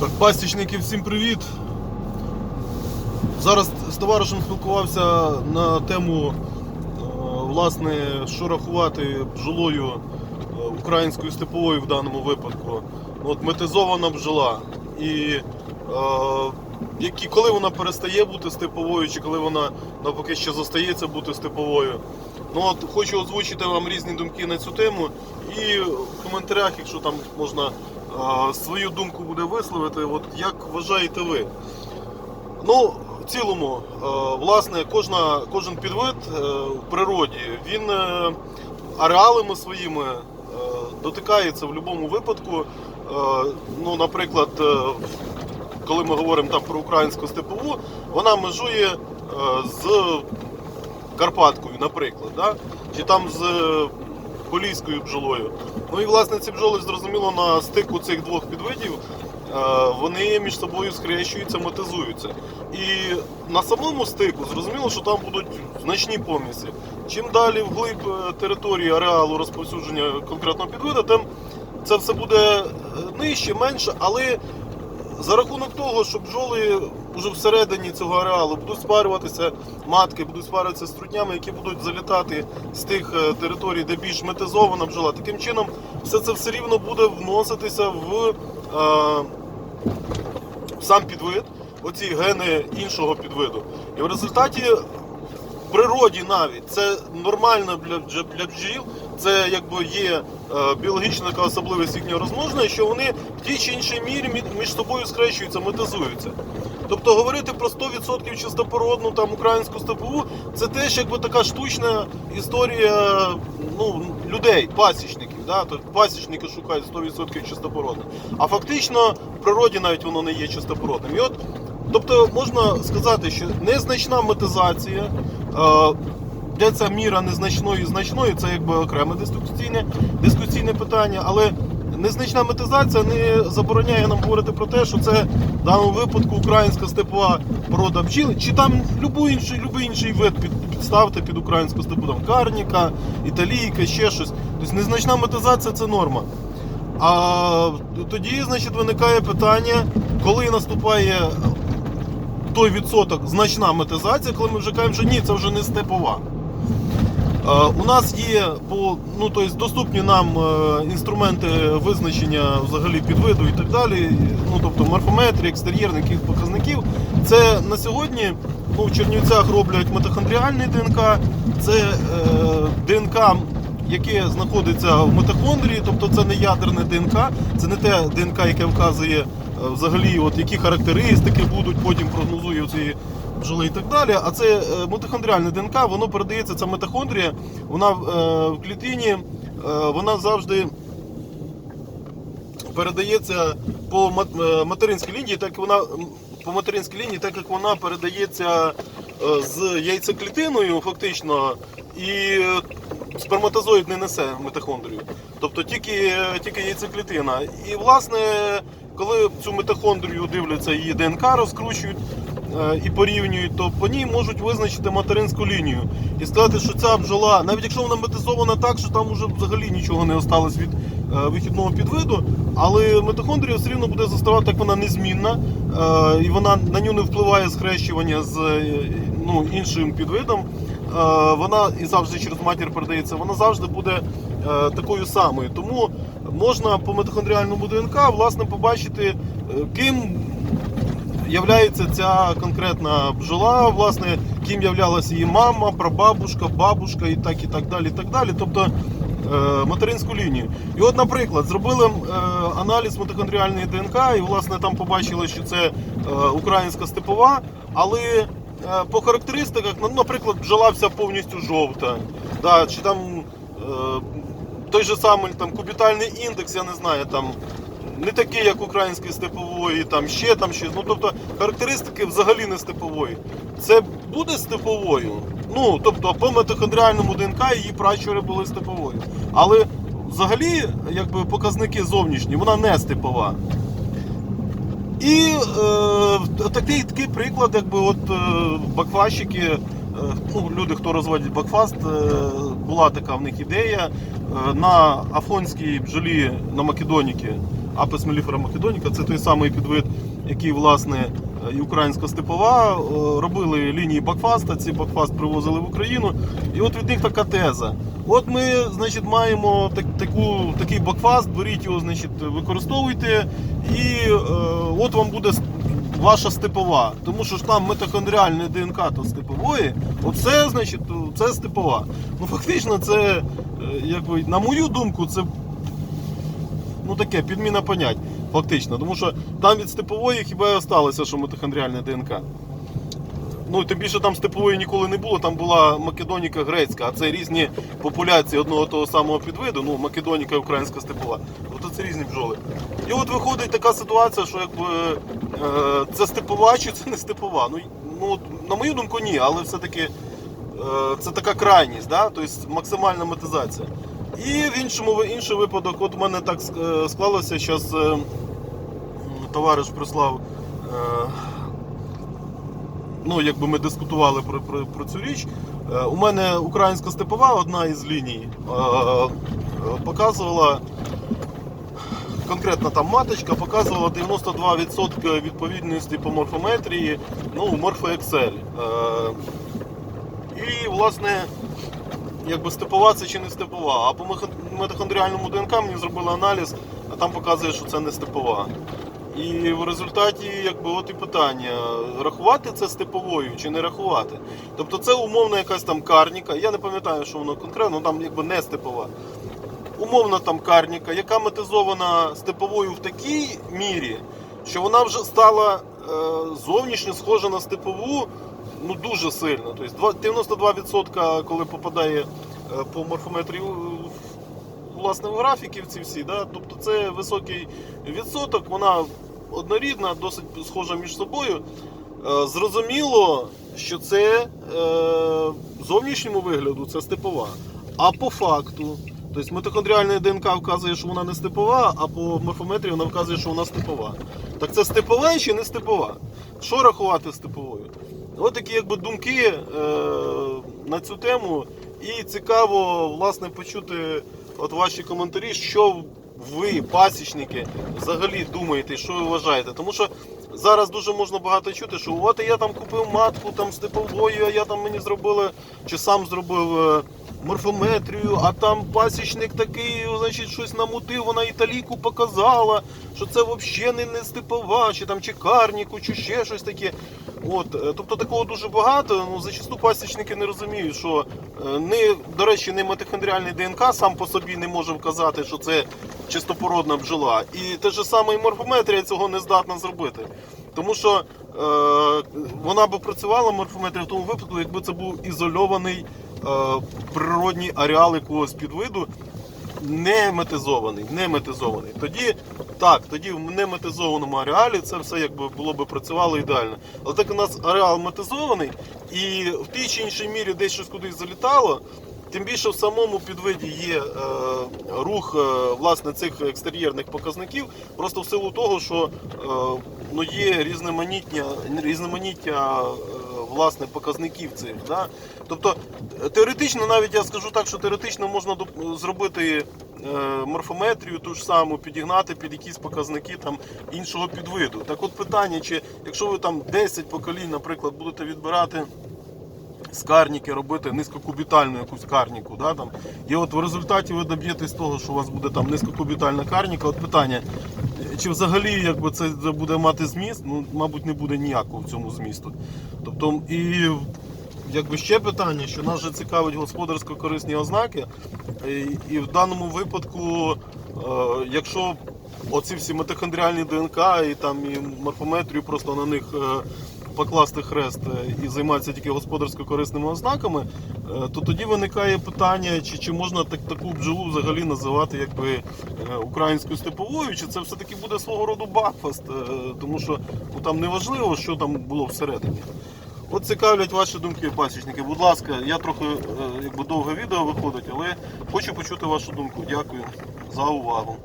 Так, пасічники, всім привіт. Зараз з товаришем спілкувався на тему, е, власне, що рахувати бджолою е, українською степовою в даному випадку. От метизована бджола. І е, які, коли вона перестає бути степовою, чи коли вона навпаки ще зостається бути степовою. Ну от хочу озвучити вам різні думки на цю тему. І в коментарях, якщо там можна свою думку буде висловити, от як вважаєте ви? Ну, в цілому, е, власне, кожна, кожен підвид е, в природі, він е, ареалами своїми дотикається в будь-якому випадку. Ну, наприклад, коли ми говоримо там про українську степову, вона межує з Карпаткою, наприклад, да? чи там з поліською бджолою. Ну і власне ці бджоли зрозуміло на стику цих двох підвидів. е, Вони між собою скрещуються, матизуються. І на самому стику зрозуміло, що там будуть значні поміси. Чим далі вглиб е, території ареалу розповсюдження конкретного підвиду, тим це все буде е, нижче, менше, але за рахунок того, що бджоли вже всередині цього ареалу будуть спарюватися матки, будуть спарюватися з трутнями, які будуть залітати з тих е, територій, де більш метизована бджола. Таким чином, все це все рівно буде вноситися в, е, в сам підвид, оці гени іншого підвиду. І в результаті в природі навіть це нормально для, для бджіл. Це якби є е, біологічна така особливість їхнього розмноження, що вони в тій чи іншій мірі між собою схрещуються, метизуються. Тобто говорити про 100% чистопородну там українську степову, це теж якби така штучна історія ну, людей, пасічників. Да? Тобто пасічники шукають 100% чистопородне. А фактично в природі навіть воно не є чистопородним. І от, тобто можна сказати, що незначна метизація. Де ця міра незначної і значної, це якби окреме дискусійне, дискусійне питання, але незначна метизація не забороняє нам говорити про те, що це в даному випадку українська степова порода бджіл, чи там любий інший, любий інший вид під, підставити під українську степу, там карніка, італійка, ще щось. Тобто незначна метизація це норма. А тоді, значить, виникає питання, коли наступає той відсоток значна метизація, коли ми вже кажемо, що ні, це вже не степова. Е, У нас є по ну тобто доступні нам е, інструменти визначення взагалі підвиду і так далі. Ну тобто морфометрії, екстер'єрних показників. Це на сьогодні ну, в Чернівцях роблять митохондріальний ДНК, це е, ДНК, яке знаходиться в митохондрії, тобто це не ядерне ДНК, це не те ДНК, яке вказує взагалі, от які характеристики будуть, потім прогнозує ці бджоли і так далі. А це е, митохондріальне ДНК, воно передається, ця митохондрія, вона е, в клітині, е, вона завжди передається по материнській лінії, так вона по материнській лінії, так як вона передається з яйцеклітиною, фактично, і сперматозоїд не несе митохондрію. Тобто тільки, тільки яйцеклітина. І власне, коли цю митохондрію дивляться, її ДНК розкручують е, і порівнюють, то по ній можуть визначити материнську лінію і сказати, що ця бджола, навіть якщо вона метизована так, що там вже взагалі нічого не осталось від е, вихідного підвиду, але митохондрія все рівно буде заставати, як вона незмінна, е, і вона на нього не впливає схрещування з ну, іншим підвидом. Е, Вона і завжди через матір передається, вона завжди буде е, такою самою. Тому можна по митохондріальному ДНК власне побачити, е, ким являється ця конкретна бджола, власне, ким являлася її мама, прабабушка, бабушка і так і так далі. І так далі. Тобто материнську лінію. І от, наприклад, зробили аналіз митохондріальної ДНК, і власне там побачили, що це українська степова, але по характеристиках, ну, наприклад, бджола вся повністю жовта. Да, чи там е, той же самий там кубітальний індекс, я не знаю, там не такий, як української степової, там ще там щось. Ну тобто характеристики взагалі не степової. Це буде степовою. Ну тобто по митохондріальному ДНК її пращури були степовою. Але взагалі, якби показники зовнішні, вона не степова. І е, такий, такий приклад, якби от е, бакфащики, е, ну, люди, хто розводять бакфаст, е, була така в них ідея на афонській бджолі на Македоніки Апес меліфера македоніка. Це той самий підвид, який власне і українська степова е, робили лінії Бакфаста. Ці Бакфаст привозили в Україну. І от від них така теза. От ми, значить, маємо так, таку, такий бакфаст, беріть його, значить, використовуйте, і е, от вам буде ваша степова. Тому що ж там митохондріальне ДНК то степової, оце, значить, це степова. Ну фактично, це, е, якби, на мою думку, це ну таке підміна понять, фактично. Тому що там від степової хіба і осталося, що митохондріальне ДНК. Ну, тим більше там степової ніколи не було, там була македоніка грецька, а це різні популяції одного того самого підвиду, ну, македоніка українська степова. От це різні бджоли. І от виходить така ситуація, що якби е, це степова чи це не степова. Ну, ну, на мою думку, ні, але все-таки е, це така крайність, да? тобто максимальна метизація. І в іншому інший випадок, от у мене так е, склалося, зараз е, товариш прислав. Е, ну, якби ми дискутували про, про, про цю річ. Е, У мене українська степова, одна із ліній, е, показувала. Конкретно там маточка показувала 92% відповідності по морфометрії, ну, морфо Excel. Е, І, власне, якби степова це чи не степова. А по митохондріальному ДНК мені зробили аналіз, а там показує, що це не степова. І в результаті, якби от і питання, рахувати це степовою чи не рахувати. Тобто це умовна якась там карніка. Я не пам'ятаю, що воно конкретно, ну, там якби не степова. Умовна там карніка, яка метизована степовою в такій мірі, що вона вже стала е, зовнішньо схожа на степову ну дуже сильно. Тобто 92% коли попадає е, по морфометрії у- власне в графіки ці всі, да? тобто це високий відсоток, вона однорідна, досить схожа між собою. Е, Зрозуміло, що це е, зовнішньому вигляду це степова. А по факту, тобто митохондріальна ДНК вказує, що вона не степова, а по морфометрії вона вказує, що вона степова. Так це степова чи не степова? Що рахувати степовою? От такі якби думки е, на цю тему. І цікаво власне почути от ваші коментарі, що ви, пасічники, взагалі думаєте, що ви вважаєте. Тому що зараз дуже можна багато чути, що от я там купив матку там степовою, а я там мені зробили, чи сам зробив е, морфометрію, а там пасічник такий, значить, щось намутив, вона італійку показала, що це взагалі не, не степова, чи там чи карніку, чи ще щось таке. От, е, тобто такого дуже багато. Ну, зачасту пасічники не розуміють, що е, не, до речі, не митохондріальний ДНК сам по собі не може вказати, що це чистопородна бджола. І те ж саме і морфометрія цього не здатна зробити. Тому що е, вона би працювала морфометрія в тому випадку, якби це був ізольований природній ареал якогось підвиду, не метизований, не метизований. Тоді так, тоді в неметизованому ареалі це все якби було би працювало ідеально. Але так у нас ареал метизований, і в тій чи іншій мірі десь щось кудись залітало. Тим більше в самому підвиді є е, рух е, власне цих екстер'єрних показників, просто в силу того, що е, ну, є різноманіття, різноманіття е, власне показників цих. Да? Тобто е, теоретично, навіть я скажу так, що теоретично можна зробити е, морфометрію ту ж саму, підігнати під якісь показники там іншого підвиду. Так от питання, чи якщо ви там 10 поколінь, наприклад, будете відбирати з карніки робити низькокубітальну якусь карніку. Да, там. І от в результаті ви доб'єтесь того, що у вас буде там низькокубітальна карніка. От питання, чи взагалі якби це буде мати зміст? Ну, мабуть, не буде ніякого в цьому змісту. Тобто, і якби ще питання, що нас же цікавить господарсько-корисні ознаки. І, і в даному випадку, е, якщо оці всі митохондріальні ДНК і там і морфометрію просто на них. Покласти хрест е, і займатися тільки господарсько-корисними ознаками, е, то тоді виникає питання, чи, чи можна так, таку бджолу взагалі називати якби е, українською степовою, чи це все-таки буде свого роду бакфаст, тому що ну, там не важливо, що там було всередині. От цікавлять ваші думки, пасічники. Будь ласка, я трохи якби довге відео виходить, але хочу почути вашу думку. Дякую за увагу.